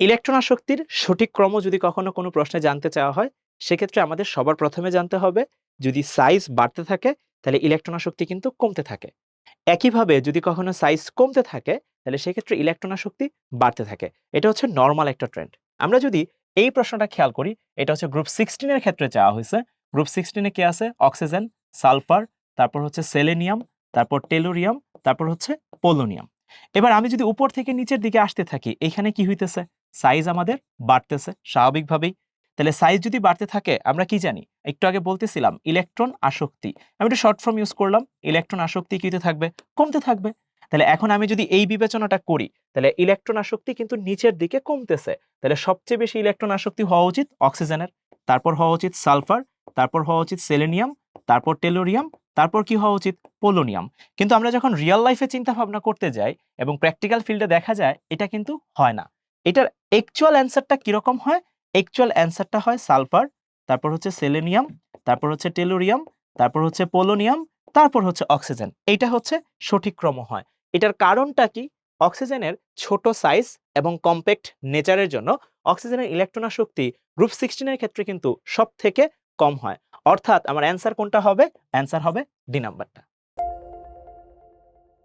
Electron আসক্তির সঠিক ক্রম যদি কখনো কোনো প্রশ্নে জানতে চাওয়া হয়, সেক্ষেত্রে আমাদের সবার প্রথমে জানতে হবে, যদি সাইজ বাড়তে থাকে, তাহলে ইলেকট্রন আসক্তি কিন্তু কমতে থাকে। একইভাবে যদি কখনো সাইজ কমতে থাকে, তাহলে সেক্ষেত্রে ইলেকট্রন বাড়তে থাকে। এটা হচ্ছে নর্মাল একটা ট্রেন্ড আমরা যদি এই প্রশ্নটা খেয়াল করি, এটা হচ্ছে গ্রুপ সিক্সটিনের ক্ষেত্রে চাওয়া হয়েছে। গ্রুপ সিক্সটিনে কি আছে? অক্সিজেন সালফার তারপর হচ্ছে সেলেনিয়াম তারপর টেলোরিয়াম তারপর হচ্ছে পোলোনিয়াম এবার আমি যদি উপর থেকে নিচের দিকে আসতে থাকি, এখানে কি হইতেছে? সাইজ আমাদের বাড়তেছে স্বাভাবিকভাবেই। তাহলে সাইজ যদি বাড়তে থাকে, আমরা কি জানি? একটু আগে বলতেছিলাম ইলেকট্রন আসক্তি। আমি একটু শর্ট ফর্ম ইউজ করলাম ইলেকট্রন আসক্তি কিতে থাকবে? কমতে থাকবে। তাহলে এখন আমি যদি এই বিবেচনাটা করি, তাহলে ইলেকট্রন আসক্তি কিন্তু নিচের দিকে কমতেছে। তাহলে সবচেয়ে বেশি ইলেকট্রন আসক্তি হওয়া উচিত অক্সিজেনের তারপর হওয়া উচিত সালফার তারপর হওয়া উচিত সেলেনিয়াম তারপর টেলোরিয়াম তারপর কি হওয়া উচিত? পোলোনিয়াম কিন্তু আমরা যখন রিয়েল লাইফে চিন্তা ভাবনা করতে যাই এবং প্র্যাকটিক্যাল ফিল্ডে দেখা যায়, এটা কিন্তু হয় না। এটার অ্যাকচুয়াল অ্যান্সারটা কীরকম হয়? অ্যাকচুয়াল অ্যান্সারটা হয় সালফার তারপর হচ্ছে সেলেনিয়াম তারপর হচ্ছে টেলোরিয়াম তারপর হচ্ছে পোলোনিয়াম তারপর হচ্ছে অক্সিজেন এইটা হচ্ছে সঠিক ক্রম হয়। এটার কারণটা কি? অক্সিজেনের ছোট সাইজ এবং কম্প্যাক্ট নেচারের জন্য অক্সিজেনের ইলেকট্রন শক্তি গ্রুপ সিক্সটিনের ক্ষেত্রে কিন্তু সব থেকে কম হয়। অর্থাৎ আমার অ্যান্সার কোনটা হবে? অ্যান্সার হবে ডি নাম্বারটা